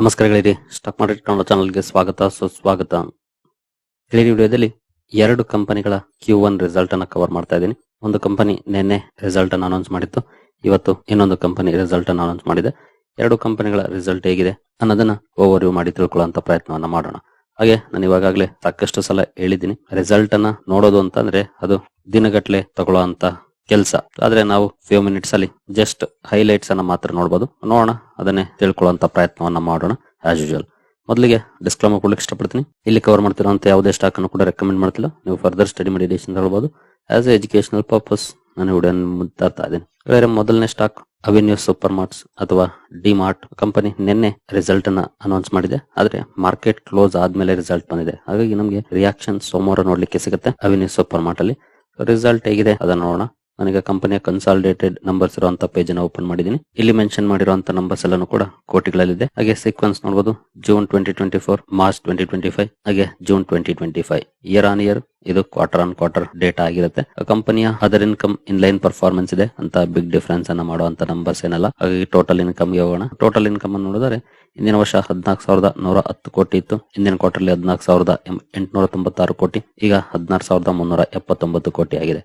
ನಮಸ್ಕಾರ ಗೆಳೆಯರಿ stock market Kannada ಚಾನಲ್ಗೆ ಸ್ವಾಗತ, ಸುಸ್ವಾಗತ. ಗೆಳೆಯರಿ ವಿಡಿಯೋದಲ್ಲಿ ಎರಡು ಕಂಪನಿಗಳ ಕ್ಯೂ ಒನ್ ರಿಸಲ್ಟ್ ಅನ್ನ ಕವರ್ ಮಾಡ್ತಾ ಇದ್ದೀನಿ. ಒಂದು ಕಂಪನಿ ನಿನ್ನೆ ರಿಸಲ್ಟ್ ಅನ್ನು ಅನೌನ್ಸ್ ಮಾಡಿತ್ತು. ಇವತ್ತು ಇನ್ನೊಂದು ಕಂಪನಿ ರಿಸಲ್ಟ್ ಅನ್ನು ಅನೌನ್ಸ್ ಮಾಡಿದೆ. ಎರಡು ಕಂಪನಿಗಳ ರಿಸಲ್ಟ್ ಹೇಗಿದೆ ಅನ್ನೋದನ್ನ ಓವರ್ ವ್ಯೂ ಮಾಡಿ ತಿಳ್ಕೊಳ್ಳುವಂತ ಪ್ರಯತ್ನವನ್ನ ಮಾಡೋಣ. ಹಾಗೆ ನಾನು ಇವಾಗಲೇ ಸಾಕಷ್ಟು ಸಲ ಹೇಳಿದ್ದೀನಿ. ರಿಸಲ್ಟ್ ಅನ್ನ ನೋಡೋದು ಅಂತಂದ್ರೆ ಅದು ದಿನಗಟ್ಲೆ ತಗೊಳ್ಳೋ ಕೆಲಸ. ಆದ್ರೆ ನಾವು ಫ್ಯೂ ಮಿನಿಟ್ಸ್ ಅಲ್ಲಿ ಜಸ್ಟ್ ಹೈಲೈಟ್ಸ್ ಅನ್ನ ಮಾತ್ರ ನೋಡಬಹುದು ನೋಡೋಣ, ಅದನ್ನೇ ತಿಳ್ಕೊಳ್ಳುವಂತ ಪ್ರಯತ್ನವನ್ನ ಮಾಡೋಣ ಆಸ್ ಯೂಶುವಲ್ ಮೊದಲಿಗೆ ಡಿಸ್ಕ್ಲೈಮರ್ ಕೊಡ್ಲಿಕ್ಕೆ ಇಷ್ಟಪಡ್ತೀನಿ. ಇಲ್ಲಿ ಕವರ್ ಮಾಡ್ತಿರೋಂತ ಯಾವುದೇ ಸ್ಟಾಕ್ ಅನ್ನು ಕೂಡ ರೆಕಮೆಂಡ್ ಮಾಡ್ತಿಲ್ಲ. ನೀವು ಫರ್ದರ್ ಸ್ಟಡಿ ಮಾಡಿ ಡಿಸಿಷನ್ ತಗೊಳ್ಬಹುದು ಆಸ್ ಎ ಎಜುಕೇಶನಲ್ ಪರ್ಪಸ್ ನಾನು ವಿಡಿಯೋ ಮುತ್ತಾ ಇದ್ದೀನಿ. ಬೇರೆ ಮೊದಲನೇ ಸ್ಟಾಕ್ ಅವೆನ್ಯೂ ಸೂಪರ್ ಮಾರ್ಟ್ಸ್ ಅಥವಾ ಡಿ ಮಾರ್ಟ್ ಕಂಪನಿ ನಿನ್ನೆ ರಿಸಲ್ಟ್ ಅನ್ನ ಅನೌನ್ಸ್ ಮಾಡಿದೆ. ಆದ್ರೆ ಮಾರ್ಕೆಟ್ ಕ್ಲೋಸ್ ಆದ್ಮೇಲೆ ರಿಸಲ್ಟ್ ಬಂದಿದೆ. ಹಾಗಾಗಿ ನಮಗೆ ರಿಯಾಕ್ಷನ್ ಸೋಮವಾರ ನೋಡ್ಲಿಕ್ಕೆ ಸಿಗುತ್ತೆ ಅವೆನ್ಯೂ ಸೂಪರ್ ಮಾರ್ಟ್ ಅಲ್ಲಿ. ರಿಸಲ್ಟ್ ಹೇಗಿದೆ ಅದನ್ನ ನೋಡೋಣ. ನನಗೆ ಕಂಪನಿಯ ಕನ್ಸಾಲಿಡೇಟೆಡ್ ನಂಬರ್ಸ್ ಇರುವಂತ ಪೇಜ್ ಅನ್ನು ಓಪನ್ ಮಾಡಿದ್ದೀನಿ. ಇಲ್ಲಿ ಮೆನ್ಷನ್ ಮಾಡಿರುವಂತ ನಂಬರ್ಸ್ ಎಲ್ಲಾನು ಕೂಡ ಕೋಟಿಗಳಲ್ಲಿದೆ. ಹಾಗೆ ಸೀಕ್ವೆನ್ಸ್ ನೋಡಬಹುದು June twenty twenty four March twenty twenty five ಹಾಗೆ June twenty twenty five year on year ಇದು ಕ್ವಾರ್ಟರ್ ಆನ್ ಕ್ವಾರ್ಟರ್ ಡೇಟಾ ಆಗಿರುತ್ತೆ. ಕಂಪನಿಯ other income in line performance ಇದೆ ಅಂತ ಬಿಗ್ ಡಿಫರೆನ್ಸ್ ಅನ್ನ ಮಾಡುವಂತ ನಂಬರ್ಸ್ ಏನಲ್ಲ. ಹಾಗಾಗಿ ಟೋಟಲ್ ಇನ್ಕಮ್ಗೆ ಹೋಗೋಣ. ಟೋಟಲ್ ಇನ್ಕಮ್ ಅನ್ನು ನೋಡಿದರೆ ಇಂದಿನ ವರ್ಷ ಹದಿನಾಲ್ಕು ಸಾವಿರದ ನೂರ ಹತ್ತು ಕೋಟಿ ಇತ್ತು. ಇಂದಿನ ಕ್ವಾರ್ಟರ್ಲಿ ಹದಿನಾಲ್ಕು ಸಾವಿರದ ಎಂಟುನೂರ ತೊಂಬತ್ತಾರು ಕೋಟಿ. ಈಗ ಹದಿನಾರು ಸಾವಿರದ ಮುನ್ನೂರ ಎಪ್ಪತ್ತೊಂಬತ್ತು ಕೋಟಿ ಆಗಿದೆ.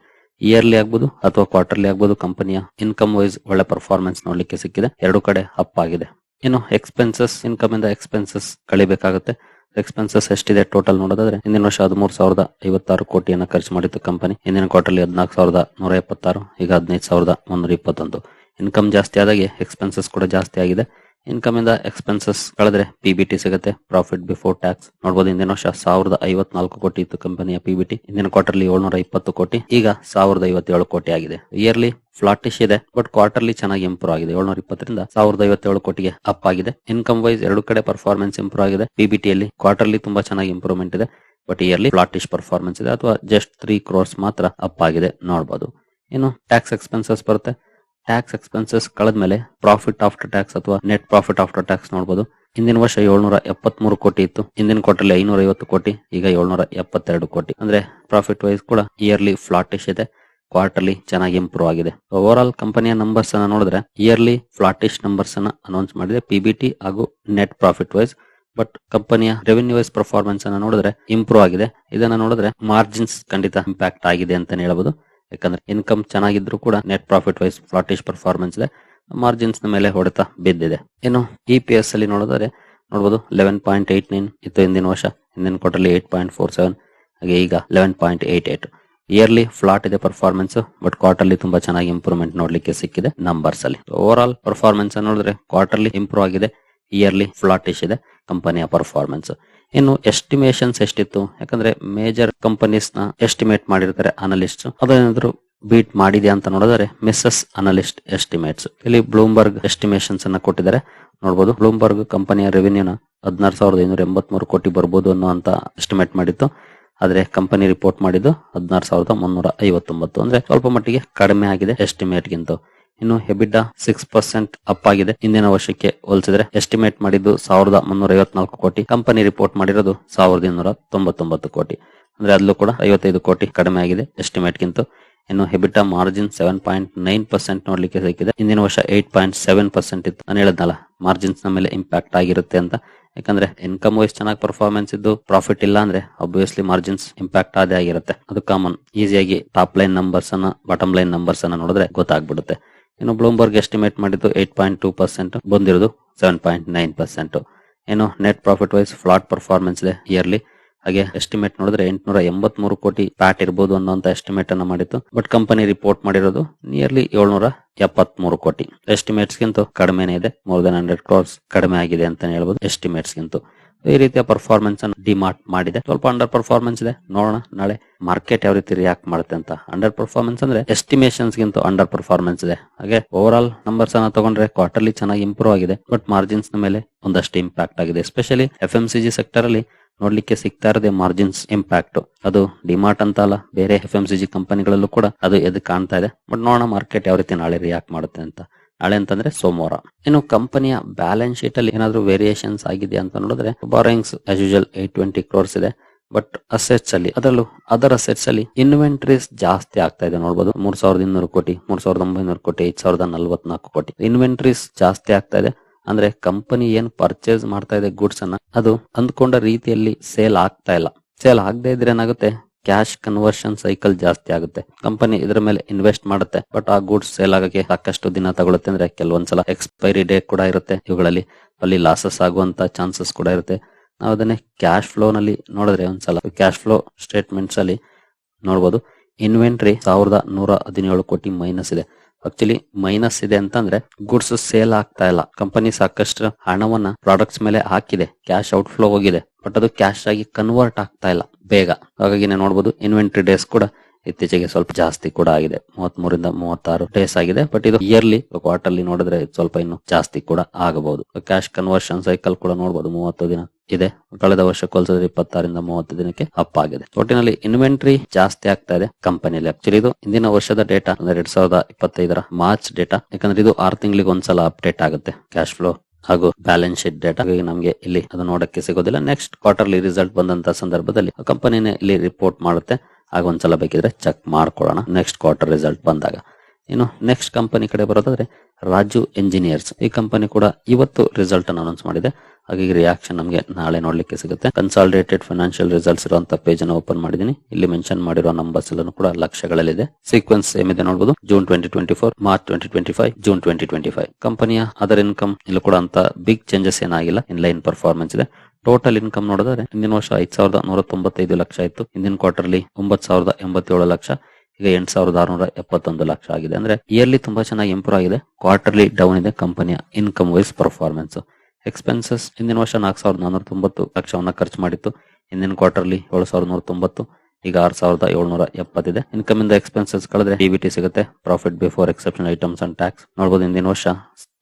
ಇಯರ್ಲಿ ಆಗ್ಬೋದು ಅಥವಾ ಕ್ವಾರ್ಟರ್ಲಿ ಆಗ್ಬೋದು ಕಂಪನಿಯ ಇನ್ಕಮ್ ವೈಸ್ ಒಳ್ಳೆ ಪರ್ಫಾರ್ಮೆನ್ಸ್ ನೋಡ್ಲಿಕ್ಕೆ ಸಿಕ್ಕಿದೆ. ಎರಡು ಕಡೆ ಅಪ್ ಆಗಿದೆ. ಇನ್ನು ಎಕ್ಸ್ಪೆನ್ಸಸ್ ಇನ್ಕಮ್ ಇಂದ ಎಕ್ಸ್ಪೆನ್ಸಸ್ ಕಳಿಬೇಕಾಗುತ್ತೆ. ಎಕ್ಸ್ಪೆನ್ಸಸ್ ಎಷ್ಟಿದೆ ಟೋಟಲ್ ನೋಡೋದಾದ್ರೆ ಹಿಂದಿನ ವರ್ಷ ಹದಿಮೂರು ಸಾವಿರದ ಐವತ್ತಾರು ಕೋಟಿಯನ್ನು ಖರ್ಚು ಮಾಡಿತ್ತು ಕಂಪನಿ ಹಿಂದಿನ ಕ್ವಾರ್ಟರ್ಲಿ ಹದಿನಾಲ್ಕು ಸಾವಿರದ ನೂರ ಎಪ್ಪತ್ತಾರು, ಈಗ ಹದಿನೈದು ಸಾವಿರದ ಮುನ್ನೂರ ಇಪ್ಪತ್ತೊಂದು. ಇನ್ಕಮ್ ಜಾಸ್ತಿ ಆದಾಗೆ ಎಕ್ಸ್ಪೆನ್ಸಸ್ ಕೂಡ ಜಾಸ್ತಿ ಆಗಿದೆ. ಇನ್ಕಮ್ ಇಂದ ಎಕ್ಸ್ಪೆನ್ಸಸ್ ಕಳೆದ್ರೆ ಪಿಬಿಟಿ ಸಿಗುತ್ತೆ. ಪ್ರಾಫಿಟ್ ಬಿಫೋರ್ ಟ್ಯಾಕ್ಸ್ ನೋಡಬಹುದು ಹಿಂದಿನ ವರ್ಷ ಸಾವಿರದ ಐವತ್ನಾಲ್ಕು ಕೋಟಿ ಇತ್ತು ಕಂಪನಿಯ ಪಿಬಿಟಿ ಹಿಂದಿನ ಕ್ವಾರ್ಟರ್ಲಿ ಏಳ್ನೂರ ಇಪ್ಪತ್ತು ಕೋಟಿ. ಈಗ ಸಾವಿರದ ಐವತ್ತೇಳು ಕೋಟಿ ಆಗಿದೆ. ಇಯರ್ಲಿ ಫ್ಲಾಟಿಶ್ ಇದೆ ಬಟ್ ಕ್ವಾರ್ಟರ್ಲಿ ಚೆನ್ನಾಗಿ ಇಂಪ್ರೂವ್ ಆಗಿದೆ. ಏಳ್ನೂರ ಇಪ್ಪತ್ತರಿಂದ ಸಾವಿರದ ಐವತ್ತೇಳು ಕೋಟಿಗೆ ಅಪ್ ಆಗಿದೆ. ಇನ್ಕಮ್ ವೈಸ್ ಎರಡು ಕಡೆ ಪರ್ಫಾರ್ಮೆನ್ಸ್ ಇಂಪ್ರೂವ್ ಆಗಿದೆ. ಪಿಬಿಟಿಯಲ್ಲಿ ಕ್ವಾರ್ಟರ್ಲಿ ತುಂಬಾ ಚೆನ್ನಾಗಿ ಇಂಪ್ರೂವ್ಮೆಂಟ್ ಇದೆ ಬಟ್ ಇಯರ್ಲಿ ಫ್ಲಾಟಿಶ್ ಪರ್ಫಾರ್ಮೆನ್ಸ್ ಇದೆ, ಅಥವಾ ಜಸ್ಟ್ ತ್ರೀ ಕ್ರೋರ್ಸ್ ಮಾತ್ರ ಅಪ್ ಆಗಿದೆ ನೋಡಬಹುದು ಇನ್ನು ಟ್ಯಾಕ್ಸ್ ಎಕ್ಸ್ಪೆನ್ಸಸ್ ಬರುತ್ತೆ. ಟ್ಯಾಕ್ಸ್ ಎಕ್ಸ್ಪೆನ್ಸಸ್ ಕಳೆದ್ಮೇಲೆ ಪ್ರಾಫಿಟ್ ಆಫ್ಟರ್ ಟ್ಯಾಕ್ಸ್ ಅಥವಾ ನೆಟ್ ಪ್ರಾಫಿಟ್ ಆಫ್ಟರ್ ಟ್ಯಾಕ್ಸ್ ನೋಡಬಹುದು ಹಿಂದಿನ ವರ್ಷ ಏಳ್ನೂರ ಎಪ್ಪತ್ಮೂರು ಕೋಟಿ ಇತ್ತು. ಹಿಂದಿನ ಕ್ವಾರ್ಟರ್ಲಿ ಐನೂರ ಐವತ್ತು ಕೋಟಿ, ಈಗ ಏಳ್ನೂರ ಎಪ್ಪತ್ತೆರಡು ಕೋಟಿ. ಅಂದ್ರೆ ಪ್ರಾಫಿಟ್ ವೈಸ್ ಕೂಡ ಇಯರ್ಲಿ ಫ್ಲಾಟಿಶ್ ಇದೆ. ಕ್ವಾರ್ಟರ್ಲಿ ಚೆನ್ನಾಗಿ ಇಂಪ್ರೂವ್ ಆಗಿದೆ. ಓವರ್ ಆಲ್ ಕಂಪನಿಯ ನಂಬರ್ಸ್ ಅನ್ನ ನೋಡಿದ್ರೆ ಇಯರ್ಲಿ ಫ್ಲಾಟಿಶ್ ನಂಬರ್ಸ್ ಅನ್ನ ಅನೌನ್ಸ್ ಮಾಡಿದೆ ಪಿಬಿಟಿ ಹಾಗೂ ನೆಟ್ ಪ್ರಾಫಿಟ್ ವೈಸ್ ಬಟ್ ಕಂಪನಿಯ ರೆವೆನ್ಯೂ ವೈಸ್ ಪರ್ಫಾರ್ಮೆನ್ಸ್ ಅನ್ನ ನೋಡಿದ್ರೆ ಇಂಪ್ರೂವ್ ಆಗಿದೆ. ಇದನ್ನ ನೋಡಿದ್ರೆ ಮಾರ್ಜಿನ್ಸ್ ಖಂಡಿತ ಇಂಪ್ಯಾಕ್ಟ್ ಆಗಿದೆ ಅಂತ ಹೇಳ್ಬೋದು. ಯಾಕಂದ್ರೆ ಇನ್ಕಮ್ ಚೆನ್ನಾಗಿದ್ರು ಕೂಡ net profit wise flattish performance ಇದೆ. ಮಾರ್ಜಿನ್ಸ್ನ ಮೇಲೆ ಹೊಡೆತ ಬಿದ್ದಿದೆ. ಇನ್ನು ಇ ಪಿ ಎಸ್ ಅಲ್ಲಿ ನೋಡಿದ್ರೆ ನೋಡಬಹುದು ಲೆವೆನ್ ಪಾಯಿಂಟ್ ಏಟ್ ನೈನ್ ಇತ್ತು ಹಿಂದಿನ ವರ್ಷ, ಹಿಂದಿನ quarterly eight point four seven ಹಾಗೆ ಈಗ eleven point eight eight yearly flat ಇದೆ ಪರ್ಫಾರ್ಮೆನ್ಸ್ ಬಟ್ ಕ್ವಾರ್ಟರ್ಲಿ ತುಂಬಾ ಚೆನ್ನಾಗಿ ಇಂಪ್ರೂವ್ಮೆಂಟ್ ನೋಡ್ಲಿಕ್ಕೆ ಸಿಕ್ಕಿದೆ ನಂಬರ್ಸ್ ಅಲ್ಲಿ. ಓವರ್ ಆಲ್ ಪರ್ಫಾರ್ಮೆನ್ಸ್ ನೋಡಿದ್ರೆ ಕ್ವಾರ್ಟರ್ಲಿ ಇಂಪ್ರೂವ್ ಆಗಿದೆ. ಇಯರ್ಲಿ ಫ್ಲಾಟಿಶ್ ಇದೆ, ಕಂಪನಿಯ ಪರ್ಫಾರ್ಮೆನ್ಸ್ ಇನ್ನು ಎಸ್ಟಿಮೇಷನ್ಸ್ ಎಷ್ಟಿತ್ತು? ಯಾಕಂದ್ರೆ ಮೇಜರ್ ಕಂಪನೀಸ್ನ ಎಸ್ಟಿಮೇಟ್ ಮಾಡಿರ್ತಾರೆ ಅನಲಿಸ್ಟ್ ಅದೇನಾದ್ರು ಬೀಟ್ ಮಾಡಿದೆ ಅಂತ ನೋಡಿದ್ರೆ ಮಿಸ್ಸಸ್ ಅನಲಿಸ್ಟ್ ಎಸ್ಟಿಮೇಟ್ಸ್ ಇಲ್ಲಿ ಬ್ಲೂಮ್ಬರ್ಗ್ ಎಸ್ಟಿಮೇಷನ್ಸ್ ಅನ್ನ ಕೊಟ್ಟಿದ್ದಾರೆ. ನೋಡಬಹುದು ಬ್ಲೂಮ್ಬರ್ಗ್ ಕಂಪನಿಯ ರೆವಿನ್ಯೂನ ಹದಿನಾರು ಸಾವಿರದ ಐನೂರ ಎಂಬತ್ಮೂರು ಕೋಟಿ ಬರ್ಬೋದು ಅಂತ ಎಸ್ಟಿಮೇಟ್ ಮಾಡಿತ್ತು. ಆದ್ರೆ ಕಂಪನಿ ರಿಪೋರ್ಟ್ ಮಾಡಿದ್ದು ಹದಿನಾರು ಸಾವಿರದ ಮುನ್ನೂರ ಐವತ್ತೊಂಬತ್ತು. ಅಂದ್ರೆ ಸ್ವಲ್ಪ ಮಟ್ಟಿಗೆ ಕಡಿಮೆ ಆಗಿದೆ ಎಸ್ಟಿಮೇಟ್ ಗಿಂತ. ಇನ್ನು ಹೆಬಿಡ್ಡ ಸಿಕ್ಸ್ ಪರ್ಸೆಂಟ್ ಅಪ್ ಆಗಿದೆ. ಹಿಂದಿನ ವರ್ಷಕ್ಕೆ ಹೋಲಿಸಿದ್ರೆ ಎಸ್ಟಿಮೇಟ್ ಮಾಡಿದ್ದು ಸಾವಿರದ ಮುನ್ನೂರ ಐವತ್ನಾಲ್ಕು ಕೋಟಿ. ಕಂಪನಿ ರಿಪೋರ್ಟ್ ಮಾಡಿರೋದು ಸಾವಿರದ ಇನ್ನೂರ ತೊಂಬತ್ತೊಂಬತ್ತು ಕೋಟಿ. ಅಂದ್ರೆ ಅಲ್ಲೂ ಕೂಡ ಐವತ್ತೈದು ಕೋಟಿ ಕಡಿಮೆ ಆಗಿದೆ ಎಸ್ಟಿಮೇಟ್ ಗಿಂತ. ಇನ್ನು EBITDA margin seven point nine percent ನೋಡ್ಲಿಕ್ಕೆ ಸಿಕ್ಕಿದೆ. ಹಿಂದಿನ ವರ್ಷ ಏಟ್ ಪಾಯಿಂಟ್ ಸೆವೆನ್ ಪರ್ಸೆಂಟ್ ಇತ್ತು. ನಾನು ಹೇಳದ್ನಲ್ಲ ಮಾರ್ಜಿನ್ಸ್ನ ಮೇಲೆ ಇಂಪ್ಯಾಕ್ಟ್ ಆಗಿರುತ್ತೆ ಅಂತ. ಯಾಕಂದ್ರೆ ಇನ್ಕಮ್ ವೈಸ್ ಚೆನ್ನಾಗಿ ಪರ್ಫಾರ್ಮೆನ್ಸ್ ಇದ್ದು ಪ್ರಾಫಿಟ್ ಇಲ್ಲ ಅಂದ್ರೆ ಅಬ್ವಿಯಸ್ಲಿ ಮಾರ್ಜಿನ್ಸ್ ಇಂಪ್ಯಾಕ್ಟ್ ಆದೇ ಆಗಿರುತ್ತೆ. ಅದು ಕಾಮನ್ ಈಸಿಯಾಗಿ ಟಾಪ್ ಲೈನ್ ನಂಬರ್ಸ್ ಅನ್ನ ಬಾಟಮ್ ಲೈನ್ ನಂಬರ್ಸ್ ಅನ್ನ ನೋಡಿದ್ರೆ ಗೊತ್ತಾಗ್ಬಿಡುತ್ತೆ. ಇನ್ನು ಬ್ಲೂಮ್ಬರ್ಗ್ ಎಸ್ಟಿಮೇಟ್ ಮಾಡಿದ್ದು ಏಟ್ ಪಾಯಿಂಟ್ ಟೂ ಪರ್ಸೆಂಟ್ ಬಂದಿರೋದು ಸೆವೆನ್ ಪಾಯಿಂಟ್ ನೈನ್ ಪರ್ಸೆಂಟ್ ಏನೋ net profit wise flat performance yearly ಹಾಗೆ ಎಸ್ಟಿಮೇಟ್ ನೋಡಿದ್ರೆ ಎಂಟುನೂರ ಎಂಬತ್ಮೂರು ಕೋಟಿ ಪ್ಯಾಟ್ ಇರಬಹುದು ಅನ್ನೋಂತ ಎಸ್ಟಿಮೇಟ್ ಅನ್ನ ಮಾಡಿತ್ತು ಬಟ್ ಕಂಪನಿ ರಿಪೋರ್ಟ್ ಮಾಡಿರೋದು ನಿಯರ್ಲಿ ಏಳ್ನೂರ ಎಪ್ಪತ್ಮೂರು ಕೋಟಿ. ಎಸ್ಟಿಮೇಟ್ಸ್ ಗಿಂತ ಕಡಿಮೆನೇ ಇದೆ. ಮೋರ್ ದನ್ ಹಂಡ್ರೆಡ್ ಕ್ರೋರ್ಸ್ ಕಡಿಮೆ ಆಗಿದೆ ಅಂತ ಹೇಳ್ಬೋದು ಎಸ್ಟಿಮೇಟ್ಸ್ ಗಿಂತ. ಈ ರೀತಿಯ ಪರ್ಫಾರ್ಮೆನ್ಸ್ ಅನ್ನು ಡಿಮಾರ್ಟ್ ಮಾಡಿದೆ. ಸ್ವಲ್ಪ ಅಂಡರ್ ಪರ್ಫಾರ್ಮೆನ್ಸ್ ಇದೆ. ನೋಡೋಣ ನಾಳೆ ಮಾರ್ಕೆಟ್ ಯಾವ ರೀತಿ ರಿಯಾಕ್ಟ್ ಮಾಡುತ್ತೆ ಅಂತ. ಅಂಡರ್ ಪರ್ಫಾರ್ಮೆನ್ಸ್ ಅಂದ್ರೆ ಎಸ್ಟಿಮೇಷನ್ಸ್ ಗಿಂತ ಅಂಡರ್ ಪರ್ಫಾರ್ಮೆನ್ಸ್ ಇದೆ. ಹಾಗೆ ಓವರ್ ಆಲ್ ನಂಬರ್ಸ್ ಅನ್ನ ತಗೊಂಡ್ರೆ ಕ್ವಾರ್ಟರ್ಲಿ ಚೆನ್ನಾಗಿ ಇಂಪ್ರೂವ್ ಆಗಿದೆ. ಬಟ್ ಮಾರ್ಜಿನ್ಸ್ ಮೇಲೆ ಒಂದಷ್ಟು ಇಂಪ್ಯಾಕ್ಟ್ ಆಗಿದೆ. Especially F M C G sector ಅಲ್ಲಿ ನೋಡ್ಲಿಕ್ಕೆ ಸಿಗ್ತಾ ಇರೋದೇ ಮಾರ್ಜಿನ್ಸ್ ಇಂಪ್ಯಾಕ್ಟ್ ಅದು ಡಿಮಾರ್ಟ್ ಅಂತ ಅಲ್ಲ ಬೇರೆ ಎಫ್ ಎಂ ಸಿ ಜಿ ಕಂಪನಿಗಳಲ್ಲೂ ಕೂಡ ಅದು ಎದ್ ಕಾಣ್ತಾ ಇದೆ. ಬಟ್ ನೋಡೋಣ ಮಾರ್ಕೆಟ್ ಯಾವ ರೀತಿ ನಾಳೆ ರಿಯಾಕ್ಟ್ ಮಾಡುತ್ತೆ ಅಂತ. ನಾಳೆ ಅಂತಂದ್ರೆ ಸೋಮವಾರ. ಇನ್ನು ಕಂಪನಿಯ ಬ್ಯಾಲೆನ್ಸ್ ಶೀಟ್ ಅಲ್ಲಿ ಏನಾದ್ರು ವೇರಿಯೇಷನ್ಸ್ ಆಗಿದೆ ಅಂತ ನೋಡಿದ್ರೆ borrowings as usual eight twenty crores ಇದೆ. ಬಟ್ ಅಸೆಟ್ಸ್ ಅಲ್ಲಿ, ಅದರಲ್ಲೂ ಅದರ್ ಅಸೆಟ್ಸ್ ಅಲ್ಲಿ ಇನ್ವೆಂಟ್ರೀಸ್ ಜಾಸ್ತಿ ಆಗ್ತಾ ಇದೆ ನೋಡಬಹುದು ಮೂರ್ ಸಾವಿರದ ಇನ್ನೂರು ಕೋಟಿ, ಮೂರ್ ಸಾವಿರದ ಒಂಬೈನೂರು ಕೋಟಿ, ಐದ್ ಸಾವಿರದ ನಲ್ವತ್ನಾಲ್ಕು ಕೋಟಿ. ಇನ್ವೆಂಟ್ರೀಸ್ ಜಾಸ್ತಿ ಆಗ್ತಾ ಇದೆ. ಅಂದ್ರೆ ಕಂಪನಿ ಏನ್ ಪರ್ಚೇಸ್ ಮಾಡ್ತಾ ಇದೆ ಗುಡ್ಸ್ ಅನ್ನ, ಅದು ಅಂದ್ಕೊಂಡ ರೀತಿಯಲ್ಲಿ ಸೇಲ್ ಆಗ್ತಾ ಇಲ್ಲ. ಸೇಲ್ ಆಗದೆ ಇದ್ರೆ ಏನಾಗುತ್ತೆ? ಕ್ಯಾಶ್ ಕನ್ವರ್ಷನ್ ಸೈಕಲ್ ಜಾಸ್ತಿ ಆಗುತ್ತೆ. ಕಂಪನಿ ಇದ್ರ ಮೇಲೆ ಇನ್ವೆಸ್ಟ್ ಮಾಡುತ್ತೆ ಬಟ್ ಆ ಗೂಡ್ಸ್ ಸೇಲ್ ಆಗಕ್ಕೆ ಸಾಕಷ್ಟು ದಿನ ತಗೊಳುತ್ತೆ ಅಂದ್ರೆ ಕೆಲವೊಂದ್ಸಲ ಎಕ್ಸ್ಪೈರಿ ಡೇ ಕೂಡ ಇರುತ್ತೆ. ಇವುಗಳಲ್ಲಿ ಅಲ್ಲಿ ಲಾಸಸ್ ಆಗುವಂತ ಚಾನ್ಸಸ್ ಕೂಡ ಇರುತ್ತೆ. ನಾವು ಅದನ್ನೇ ಕ್ಯಾಶ್ ಫ್ಲೋ ನಲ್ಲಿ ನೋಡಿದ್ರೆ ಒಂದ್ಸಲ ಕ್ಯಾಶ್ ಫ್ಲೋ ಸ್ಟೇಟ್ಮೆಂಟ್ಸ್ ಅಲ್ಲಿ ನೋಡಬಹುದು ಇನ್ವೆಂಟ್ರಿ ಸಾವಿರದ ನೂರ ಹದಿನೇಳು ಕೋಟಿ ಮೈನಸ್ ಇದೆ. ಆಕ್ಚುಲಿ ಮೈನಸ್ ಇದೆ ಅಂತಂದ್ರೆ ಗುಡ್ಸ್ ಸೇಲ್ ಆಗ್ತಾ ಇಲ್ಲ. ಕಂಪನಿ ಸಾಕಷ್ಟು ಹಣವನ್ನ ಪ್ರಾಡಕ್ಟ್ಸ್ ಮೇಲೆ ಹಾಕಿದೆ. ಕ್ಯಾಶ್ ಔಟ್ ಫ್ಲೋ ಹೋಗಿದೆ. ಬಟ್ ಅದು ಕ್ಯಾಶ್ ಆಗಿ ಕನ್ವರ್ಟ್ ಆಗ್ತಾ ಇಲ್ಲ ಬೇಗ. ಹಾಗಾಗಿ ನೋಡಬಹುದು ಇನ್ವೆಂಟ್ರಿ ಡೇಸ್ ಕೂಡ ಇತ್ತೀಚೆಗೆ ಸ್ವಲ್ಪ ಜಾಸ್ತಿ ಕೂಡ ಆಗಿದೆ. ಮೂವತ್ತ್ ಮೂರಿಂದ ಮೂವತ್ತಾರು ಡೇಸ್ ಆಗಿದೆ. ಬಟ್ ಇದು ಇಯರ್ಲಿ ಕ್ವಾರ್ಟರ್ಲಿ ನೋಡಿದ್ರೆ ಸ್ವಲ್ಪ ಇನ್ನು ಜಾಸ್ತಿ ಕೂಡ ಆಗಬಹುದು. ಕ್ಯಾಶ್ ಕನ್ವರ್ಷನ್ ಸೈಕಲ್ ಕೂಡ ನೋಡಬಹುದು ಮೂವತ್ತು ದಿನ ಇದೆ. ಕಳೆದ ವರ್ಷ ಹೋಲಿಸಿದ್ರೆ ಇಪ್ಪತ್ತಾರಿಂದ ಮೂವತ್ತು ದಿನಕ್ಕೆ ಅಪ್ ಆಗಿದೆ. ಒಟ್ಟಿನಲ್ಲಿ ಇನ್ವೆಂಟ್ರಿ ಜಾಸ್ತಿ ಆಗ್ತಾ ಇದೆ ಕಂಪನಿಯಲ್ಲಿ ಆಕ್ಚುಲಿ ಇದು ಇಂದಿನ ವರ್ಷದ ಡೇಟಾ ಅಂದ್ರೆ ಎರಡ್ ಸಾವಿರದ ಇಪ್ಪತ್ತೈದರ ಮಾರ್ಚ್ ಡೇಟಾ ಯಾಕಂದ್ರೆ ಇದು ಆರು ತಿಂಗಳಿಗೆ ಒಂದ್ಸಲ ಅಪ್ಡೇಟ್ ಆಗುತ್ತೆ. ಕ್ಯಾಶ್ ಫ್ಲೋ ಹಾಗೂ ಬ್ಯಾಲೆನ್ಸ್ ಶೀಟ್ ಡೇಟಾ ನಮಗೆ ಇಲ್ಲಿ ಅದು ನೋಡಕ್ಕೆ ಸಿಗೋದಿಲ್ಲ. ನೆಕ್ಸ್ಟ್ ಕ್ವಾರ್ಟರ್ಲಿ ರಿಸಲ್ಟ್ ಬಂದಂತ ಸಂದರ್ಭದಲ್ಲಿ ಕಂಪನಿನೇ ಇಲ್ಲಿ ರಿಪೋರ್ಟ್ ಮಾಡುತ್ತೆ. ಆಗ ಒಂದ್ಸಲ ಬೇಕಿದ್ರೆ ಚೆಕ್ ಮಾಡ್ಕೊಳ್ಳೋಣ. ನೆಕ್ಸ್ಟ್ ಕ್ವಾರ್ಟರ್ ರಿಸಲ್ಟ್ ಬಂದಾಗ. ಇನ್ನು ನೆಕ್ಸ್ಟ್ ಕಂಪನಿ ಕಡೆ ಬರೋದಾದ್ರೆ ರಾಜು ಎಂಜಿನಿಯರ್ಸ್ ಈ ಕಂಪನಿ ಕೂಡ ಇವತ್ತು ರಿಸಲ್ಟ್ ಅನ್ನು ಅನೌನ್ಸ್ ಮಾಡಿದೆ. ಹಾಗಾಗಿ ರಿಯಾಕ್ಷನ್ ನಮಗೆ ನಾಳೆ ನೋಡ್ಲಿಕ್ಕೆ ಸಿಗುತ್ತೆ. ಕನ್ಸಾಲಿಡೇಟೆಡ್ ಫೈನಾನ್ಷಿಯಲ್ ರಿಸಲ್ಟ್ಸ್ ಇರುವಂತ ಪೇಜ್ ಅನ್ನು ಓಪನ್ ಮಾಡಿದೀನಿ ಇಲ್ಲಿ ಮೆನ್ಷನ್ ಮಾಡಿರೋ ನಂಬರ್ಸ್ ಎಲ್ಲಾನು ಕೂಡ ಲಕ್ಷಗಳಲ್ಲಿದೆ. ಸೀಕ್ವೆನ್ಸ್ ಏನಿದೆ ನೋಡಬಹುದು June twenty twenty four March twenty twenty five June twenty twenty five ಕಂಪನಿಯ ಅದರ್ ಇನ್ಕಮ್ ಇಲ್ಲಿ ಕೂಡ ಅಂತ ಬಿಗ್ ಚೇಂಜಸ್ ಏನಾಗಿಲ್ಲ. ಇನ್ ಲೈನ್ ಪರ್ಫಾರ್ಮೆನ್ಸ್ ಇದೆ. ಟೋಟಲ್ ಇನ್ಕಮ್ ನೋಡಿದ್ರೆ ಹಿಂದಿನ ವರ್ಷ ಐದ್ ಸಾವಿರದ ನೂರ ತೊಂಬತ್ತೈದು ಲಕ್ಷ ಇತ್ತು. ಹಿಂದಿನ ಕ್ವಾರ್ಟರ್ಲಿ ಒಂಬತ್ ಸಾವಿರದ ಎಂಬತ್ತೇಳು ಲಕ್ಷ. ಈಗ ಎಂಟ್ ಸಾವಿರದ ಆರುನೂರ ಎಪ್ಪತ್ತೊಂದು ಲಕ್ಷ ಆಗಿದೆ. ಅಂದ್ರೆ ಇಯರ್ಲಿ ತುಂಬಾ ಚೆನ್ನಾಗಿ ಇಂಪ್ರೂವ್ ಆಗಿದೆ. ಕ್ವಾರ್ಟರ್ಲಿ ಡೌನ್ ಇದೆ ಕಂಪನಿಯ ಇನ್ಕಮ್ ವೈಸ್ ಪರ್ಫಾರ್ಮೆನ್ಸ್ ಎಕ್ಸ್ಪೆನ್ಸಸ್ ಹಿಂದಿನ ವರ್ಷ ನಾಲ್ಕು ಸಾವಿರದ ನಾನೂರ ತೊಂಬತ್ತು ಲಕ್ಷವನ್ನ ಖರ್ಚು ಮಾಡಿತ್ತು. ಹಿಂದಿನ ಕ್ವಾರ್ಟರ್ಲಿ ಏಳು ಸಾವಿರದ ನೂರ ತೊಂಬತ್ತು, ಈಗ ಆರು ಸಾವಿರದ ಏಳ್ನೂರ ಎಪ್ಪತ್ತಿದೆ. ಇನ್ಕಮ್ ಇಂದ ಎಕ್ಸ್ಪೆನ್ಸಸ್ ಕಳೆದ್ರೆ ಡಿಬಿಟಿ ಸಿಗುತ್ತೆ. Profit before exception items and tax ನೋಡಬಹುದು ಹಿಂದಿನ ವರ್ಷ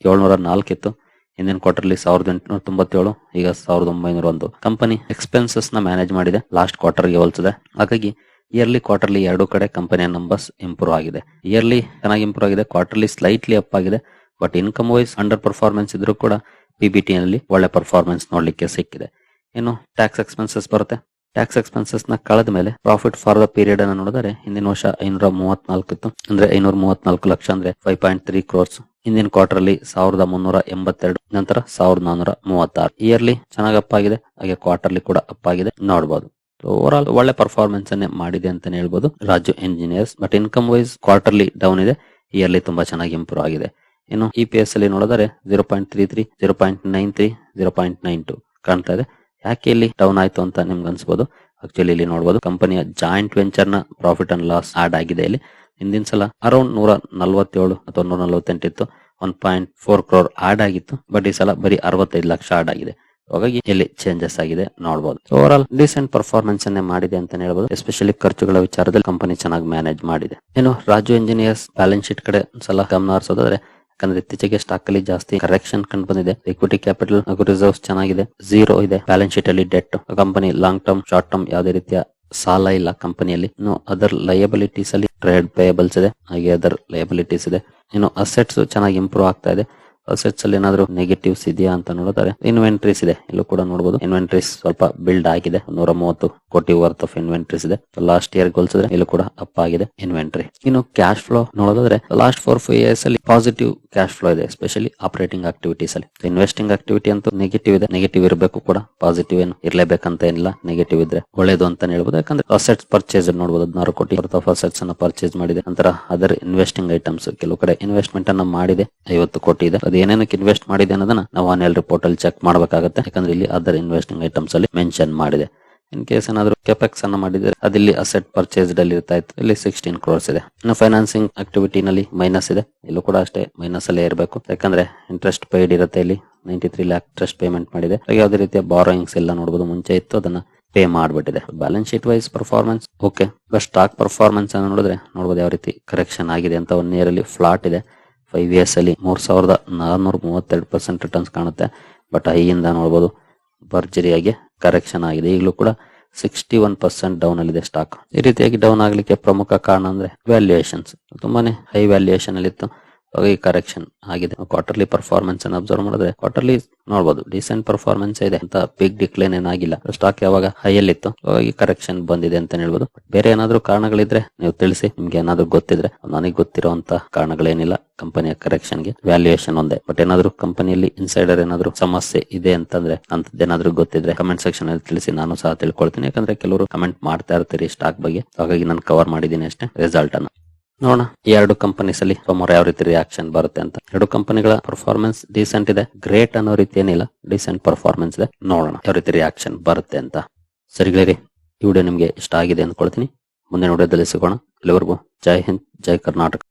ಏಳ್ನೂರ ನಾಲ್ಕಿತ್ತು ಹಿಂದಿನ ಕ್ವಾರ್ಟರ್ಲಿ ಸಾವಿರದ ಎಂಟುನೂರ ತೊಂಬತ್ತೇಳು, ಈಗ ಸಾವಿರದ ಒಂಬೈನೂರ ಒಂದು. ಕಂಪನಿ ಎಕ್ಸ್ಪೆನ್ಸಸ್ನ ಮ್ಯಾನೇಜ್ ಮಾಡಿದೆ. ಲಾಸ್ಟ್ ಕ್ವಾರ್ಟರ್ಗೆ ಹೋಲಿಸಿದೆ. ಹಾಗಾಗಿ ಇಯರ್ಲಿ ಕ್ವಾರ್ಟರ್ಲಿ ಎರಡು ಕಡೆ ಕಂಪನಿಯ ನಂಬರ್ಸ್ ಇಂಪ್ರೂವ್ ಆಗಿದೆ. ಇಯರ್ಲಿ ಚೆನ್ನಾಗಿ ಇಂಪ್ರೂವ್ ಆಗಿದೆ. ಕ್ವಾರ್ಟರ್ಲಿ ಸ್ಲೈಟ್ಲಿ ಅಪ್ ಆಗಿದೆ. But income wise under performance ಇದ್ರೂ ಕೂಡ ಪಿಬಿಟಿ ನಲ್ಲಿ ಒಳ್ಳೆ ಪರ್ಫಾರ್ಮೆನ್ಸ್ ನೋಡ್ಲಿಕ್ಕೆ ಸಿಕ್ಕಿದೆ. ಇನ್ನು ಟ್ಯಾಕ್ಸ್ ಎಕ್ಸ್ಪೆನ್ಸಸ್ ಬರುತ್ತೆ. ಟ್ಯಾಕ್ಸ್ ಎಕ್ಸ್ಪೆನ್ಸಸ್ನ ಕಳೆದ ಮೇಲೆ ಪ್ರಾಫಿಟ್ ಫಾರ್ ದ ಪೀರಿಯಡ್ ಅನ್ನು ನೋಡಿದರೆ ಹಿಂದಿನ ವರ್ಷ ಐನೂರ ಮೂವತ್ನಾಲ್ಕು ಇತ್ತು ಅಂದ್ರೆ ಐನೂರ ಮೂವತ್ನಾಲ್ಕು ಲಕ್ಷ, ಅಂದ್ರೆ ಫೈವ್ ಪಾಯಿಂಟ್ ತ್ರೀ ಕ್ರೋರ್ಸ್ ಹಿಂದಿನ ಕ್ವಾರ್ಟರ್ ಅಲ್ಲಿ ಸಾವಿರದ ಮುನ್ನೂರ ಎಂಬತ್ತೆರಡು, ನಂತರ ಸಾವಿರದ ನಾನೂರ ಮೂವತ್ತಾರು. ಇಯರ್ಲಿ ಚೆನ್ನಾಗಿ ಅಪ್ ಆಗಿದೆ. ಹಾಗೆ ಕ್ವಾರ್ಟರ್ಲಿ ಕೂಡ ಅಪ್ ಆಗಿದೆ. ನೋಡಬಹುದು ಓವರ್ ಆಲ್ ಒಳ್ಳೆ ಪರ್ಫಾರ್ಮೆನ್ಸ್ ಅನ್ನೇ ಮಾಡಿದೆ ಅಂತ ಹೇಳ್ಬೋದು. Raju engineers but income wise quarterly down ಇದೆ. ಇಯರ್ಲಿ ತುಂಬಾ ಚೆನ್ನಾಗಿ ಇಂಪ್ರೂವ್ ಆಗಿದೆ. ಇನ್ನು ಇ ಪಿ ಎಸ್ ಅಲ್ಲಿ ನೋಡಿದರೆ zero point three three zero point nine three zero point nine two ಕಾಣ್ತಾ ಇದೆ. ಯಾಕೆ ಇಲ್ಲಿ ಡೌನ್ ಆಯ್ತು ಅಂತ ನಿಮ್ಗೆ ಅನ್ಸ್ಬೋದು? ಆಕ್ಚುಲಿ ಇಲ್ಲಿ ನೋಡಬಹುದು ಕಂಪನಿಯ ಜಾಯಿಂಟ್ ವೆಂಚರ್ನ ಪ್ರಾಫಿಟ್ ಅಂಡ್ ಲಾಸ್ ಆಡ್ ಆಗಿದೆ ಇಲ್ಲಿ. ಹಿಂದಿನ ಸಲ ಅರೌಂಡ್ ನೂರ ನಲ್ವತ್ತೇಳು ಅಥವಾ ನೂರ ನಲ್ವತ್ತೆಂಟು ಇತ್ತು one point four crore add ಆಗಿತ್ತು ಬಟ್ ಈ ಸಲ ಬರೀ ಅರವತ್ತೈದು ಲಕ್ಷ ಆಡ್ ಆಗಿದೆ. ಹಾಗಾಗಿ ಇಲ್ಲಿ ಚೇಂಜಸ್ ಆಗಿದೆ ನೋಡಬಹುದು ಓವರ್ ಆಲ್ ಡಿಸೆಂಟ್ ಪರ್ಫಾರ್ಮೆನ್ಸ್ ಅನ್ನೇ ಮಾಡಿದೆ ಅಂತ ಹೇಳ್ಬೋದು. ಎಸ್ಪೆಷಲಿ ಖರ್ಚುಗಳ ವಿಚಾರದಲ್ಲಿ ಕಂಪನಿ ಚೆನ್ನಾಗಿ ಮ್ಯಾನೇಜ್ ಮಾಡಿದೆ. ಏನು ರಾಜು ಇಂಜಿನಿಯರ್ಸ್ ಬ್ಯಾಲೆನ್ಸ್ ಶೀಟ್ ಕಡೆ ಸಲ ಗಮನ ಹರಿಸೋದಾದ್ರೆ, ಯಾಕಂದ್ರೆ ಇತ್ತೀಚೆಗೆ ಸ್ಟಾಕ್ ಅಲ್ಲಿ ಜಾಸ್ತಿ ಕರೆಕ್ಷನ್ ಕಂಡು ಬಂದಿದೆ. ಇಕ್ವಿಟಿ ಕ್ಯಾಪಿಟಲ್ ಹಾಗೂ ರಿಸರ್ವ್ಸ್ ಚೆನ್ನಾಗಿದೆ. ಝೀರೋ ಇದೆ ಬ್ಯಾಲೆನ್ಸ್ ಶೀಟ್ ಅಲ್ಲಿ debt company long term short term ಯಾವುದೇ ರೀತಿಯ ಸಾಲ ಇಲ್ಲ ಕಂಪನಿಯಲ್ಲಿ ಇನ್ನು ಅದರ್ ಲಯಬಿಲಿಟೀಸ್ ಅಲ್ಲಿ ಟ್ರೇಡ್ ಪೇಯಬಲ್ಸ್ ಇದೆ, ಹಾಗೆ ಅದರ್ ಲಯಬಿಲಿಟೀಸ್ ಇದೆ. ಇನ್ನು ಅಸೆಟ್ಸ್ ಚೆನ್ನಾಗಿ ಇಂಪ್ರೂವ್ ಆಗ್ತಾ ಇದೆ. ಅಸೆಟ್ಸ್ ಅಲ್ಲಿ ಏನಾದ್ರು ನೆಗೆಟಿವ್ಸ್ ಇದೆಯಾ ಅಂತ ನೋಡುತ್ತಾರೆ ಇನ್ವೆಂಟ್ರೀಸ್ ಇದೆ. ಇಲ್ಲೂ ಕೂಡ ನೋಡಬಹುದು ಇನ್ವೆಂಟ್ರೀಸ್ ಸ್ವಲ್ಪ ಬಿಲ್ಡ್ ಆಗಿದೆ. ನೂರ ಮೂವತ್ತು ಕೋಟಿ ವರ್ತ್ ಆಫ್ ಇನ್ವೆಂಟ್ರೀಸ್ ಇದೆ. ಲಾಸ್ಟ್ ಇಯರ್ ಹೋಲಿಸಿದ್ರೆ ಇಲ್ಲೂ ಕೂಡ ಅಪ್ ಆಗಿದೆ ಇನ್ವೆಂಟ್ರಿ ಇನ್ನು ಕ್ಯಾಶ್ ಫ್ಲೋ ನೋಡೋದಾದ್ರೆ ಲಾಸ್ಟ್ ಫೋರ್ ಫೈವ್ ಇಯರ್ಸ್ ಅಲ್ಲಿ ಪಾಸಿಟಿವ್ ಕ್ಯಾಶ್ ಫ್ಲೋ ಇದೆ ಎಸ್ಪೆಷಲಿ ಆಪರೇಟಿಂಗ್ ಆಕ್ಟಿವಿಟೀಸ್ ಅಲ್ಲಿ. ಇನ್ವೆಸ್ಟಿಂಗ್ ಆಕ್ಟಿವಿಟಿ ಅಂತೂ ನೆಗೆಟಿವ್ ಇದೆ. ನೆಗೆಟಿವ್ ಇರಬೇಕು ಕೂಡ. ಪಾಸಿಟಿವ್ ಏನು ಇರ್ಲೇಬೇಕಂತ ಏನಿಲ್ಲ. ನೆಗೆಟಿವ್ ಇದ್ರೆ ಒಳ್ಳೇದು ಅಂತ ಹೇಳ್ಬೋದು. ಯಾಕಂದ್ರೆ ಅಸೆಟ್ಸ್ ಪರ್ಚೇಸ್ ನೋಡಬಹುದು ಹದಿನಾರು ಕೋಟಿ ವರ್ತ್ ಆಫ್ ಅಸೆಟ್ಸ್ ಅನ್ನ ಪರ್ಚೇಸ್ ಮಾಡಿದೆ. ನಂತರ ಅದರ್ ಇನ್ವೆಸ್ಟಿಂಗ್ ಐಟಮ್ಸ್ ಕೆಲವು ಕಡೆ ಇನ್ವೆಸ್ಟ್ಮೆಂಟ್ ಅನ್ನ ಮಾಡಿದೆ. ಐವತ್ತು ಕೋಟಿ ಇದೆ. ಏನೇನಕ್ಕೆ ಇನ್ವೆಸ್ಟ್ ಮಾಡಿದೆ ಅನ್ನೋದನ್ನ ನಾವು ಆನ್ಯಲ್ ರಿಪೋರ್ಟ್ ಅಲ್ಲಿ ಚೆಕ್ ಮಾಡಬೇಕಾಗುತ್ತೆ. ಯಾಕಂದ್ರೆ ಇಲ್ಲಿ ಅದರ್ ಇನ್ವೆಸ್ಟಿಂಗ್ ಐಟಮ್ಸ್ ಅಲ್ಲಿ ಮೆನ್ಷನ್ ಮಾಡಿದೆ. ಇನ್ ಕೇಸ್ ಏನಾದ್ರು ಕೆಪೆಕ್ಸ್ ಅನ್ನ ಮಾಡಿದ್ರೆ ಅದಿಲ್ಲಿ ಅಸೆಟ್ ಪರ್ಚೇಸ್ಡ್ ಅಲ್ಲಿ ಇರ್ತಾ ಇತ್ತು. ಇಲ್ಲಿ ಸಿಕ್ಸ್ಟೀನ್ ಕ್ರೋರ್ಸ್ ಇದೆ. ಇನ್ನು ಫೈನಾನ್ಸಿಂಗ್ ಆಕ್ಟಿವಿಟಿ ನಲ್ಲಿ ಮೈನಸ್ ಇದೆ. ಇಲ್ಲೂ ಕೂಡ ಅಷ್ಟೇ ಮೈನಸ್ ಅಲ್ಲೇ ಇರಬೇಕು. ಯಾಕಂದ್ರೆ ಇಂಟ್ರೆಸ್ಟ್ ಪೇಯ್ಡ್ ಇರುತ್ತೆ ಇಲ್ಲಿ. Ninety three lakh interest payment ಮಾಡಿದೆ ಯಾವ್ದೇ ರೀತಿಯ ಬಾರೋಯಿಂಗ್ಸ್ ಎಲ್ಲ ನೋಡಬಹುದು ಮುಂಚೆ ಇತ್ತು, ಅದನ್ನ pay ಮಾಡ್ಬಿಟ್ಟಿದೆ. Balance sheet wise performance okay but stock performance ಅನ್ನ ನೋಡಿದ್ರೆ ನೋಡಬಹುದು ಯಾವ ರೀತಿ ಕರೆಕ್ಷನ್ ಆಗಿದೆ ಅಂತ ಒಂದು ಇಯರ್ ಅಲ್ಲಿ ಫ್ಲಾಟ್ ಇದೆ. ಫೈವ್ ಇಯರ್ಸ್ ಅಲ್ಲಿ ಮೂರ್ ಸಾವಿರದ ನಾನ್ನೂರ ಮೂವತ್ತೆರಡು ಪರ್ಸೆಂಟ್ ರಿಟರ್ನ್ಸ್ ಕಾಣುತ್ತೆ. ಬಟ್ ಹೈಯಿಂದ ನೋಡಬಹುದು ಭರ್ಜರಿಯಾಗಿ ಕರೆಕ್ಷನ್ ಆಗಿದೆ. ಈಗಲೂ ಕೂಡ ಸಿಕ್ಸ್ಟಿ ಒನ್ ಪರ್ಸೆಂಟ್ ಡೌನ್ ಅಲ್ಲಿದೆ ಸ್ಟಾಕ್ ಈ ರೀತಿಯಾಗಿ ಡೌನ್ ಆಗಲಿಕ್ಕೆ ಪ್ರಮುಖ ಕಾರಣ ಅಂದ್ರೆ ವ್ಯಾಲ್ಯೂಯೇಷನ್ಸ್ ತುಂಬಾನೇ ಹೈ ವ್ಯಾಲ್ಯೂಯೇಷನ್ ಅಲ್ಲಿ ಇತ್ತು ಹಾಗಾಗಿ ಕರೆಕ್ಷನ್ ಆಗಿದೆ. ಕ್ವಾರ್ಟರ್ಲಿ ಪರ್ಫಾರ್ಮೆನ್ಸ್ ಅನ್ನು ಅಬ್ಸರ್ವ್ ಮಾಡಿದ್ರೆ ಕ್ವಾರ್ಟರ್ಲಿ ನೋಡಬಹುದು ಡಿಸೆಂಟ್ ಪರ್ಫಾರ್ಮೆನ್ಸ್ ಇದೆ ಅಂತ ಬಿಗ್ ಡಿಕ್ಲೈನ್ ಏನಾಗಿಲ್ಲ. ಸ್ಟಾಕ್ ಯಾವಾಗ ಹೈಯಲ್ಲಿ ಇತ್ತು ಈ ಕರೆಕ್ಷನ್ ಬಂದಿದೆ ಅಂತ ಹೇಳ್ಬೋದು. ಬೇರೆ ಏನಾದ್ರು ಕಾರಣಗಳಿದ್ರೆ ನೀವು ತಿಳಿಸಿ, ನಿಮ್ಗೆ ಏನಾದ್ರು ಗೊತ್ತಿದ್ರೆ ನನಗೆ ಗೊತ್ತಿರುವಂತ ಕಾರಣಗಳೇನಿಲ್ಲ ಕಂಪನಿಯ ಕರೆಕ್ಷನ್ಗೆ. ವ್ಯಾಲ್ಯೂಯೇಷನ್ ಒಂದೇ. ಬಟ್ ಏನಾದ್ರೂ ಕಂಪನಿಯಲ್ಲಿ ಇನ್ಸೈಡರ್ ಏನಾದ್ರು ಸಮಸ್ಯೆ ಇದೆ ಅಂತಂದ್ರೆ ಅಂತದ್ದೇನಾದ್ರೂ ಗೊತ್ತಿದ್ರೆ ಕಮೆಂಟ್ ಸೆಕ್ಷನ್ ಅಲ್ಲಿ ತಿಳಿಸಿ, ನಾನು ಸಹ ತಿಳ್ಕೊಳ್ತೀನಿ. ಯಾಕಂದ್ರೆ ಕೆಲವರು ಕಮೆಂಟ್ ಮಾಡ್ತಾ ಇರ್ತೀರಿ ಸ್ಟಾಕ್ ಬಗ್ಗೆ. ಹಾಗಾಗಿ ನಾನು ಕವರ್ ಮಾಡಿದ್ದೀನಿ ಅಷ್ಟೇ ರಿಸಲ್ಟ್ ಅನ್ನ. ನೋಡೋಣ. ಎರಡು ಕಂಪನೀಸ್ ಅಲ್ಲಿ ಸೋಮವಾರ ಯಾವ ರೀತಿ ರಿಯಾಕ್ಷನ್ ಬರುತ್ತೆ ಅಂತ. ಎರಡು ಕಂಪನಿಗಳ ಪರ್ಫಾರ್ಮೆನ್ಸ್ ಡೀಸೆಂಟ್ ಇದೆ. ಗ್ರೇಟ್ ಅನ್ನೋ ರೀತಿ ಏನಿಲ್ಲ ಡೀಸೆಂಟ್ ಪರ್ಫಾರ್ಮೆನ್ಸ್ ಇದೆ. ನೋಡೋಣ ಯಾವ ರೀತಿ ರಿಯಾಕ್ಷನ್ ಬರುತ್ತೆ ಅಂತ. ಸರಿ ಗೆಳೆಯರಿ, ಈ ವಿಡಿಯೋ ನಿಮ್ಗೆ ಇಷ್ಟ ಆಗಿದೆ ಅಂದ್ಕೊಳ್ತೀನಿ ಮುಂದಿನ ವಿಡಿಯೋದಲ್ಲಿ ಸಿಗೋಣ. ಅಲ್ಲಿವರೆಗೂ ಜೈ ಹಿಂದ್, ಜೈ ಕರ್ನಾಟಕ.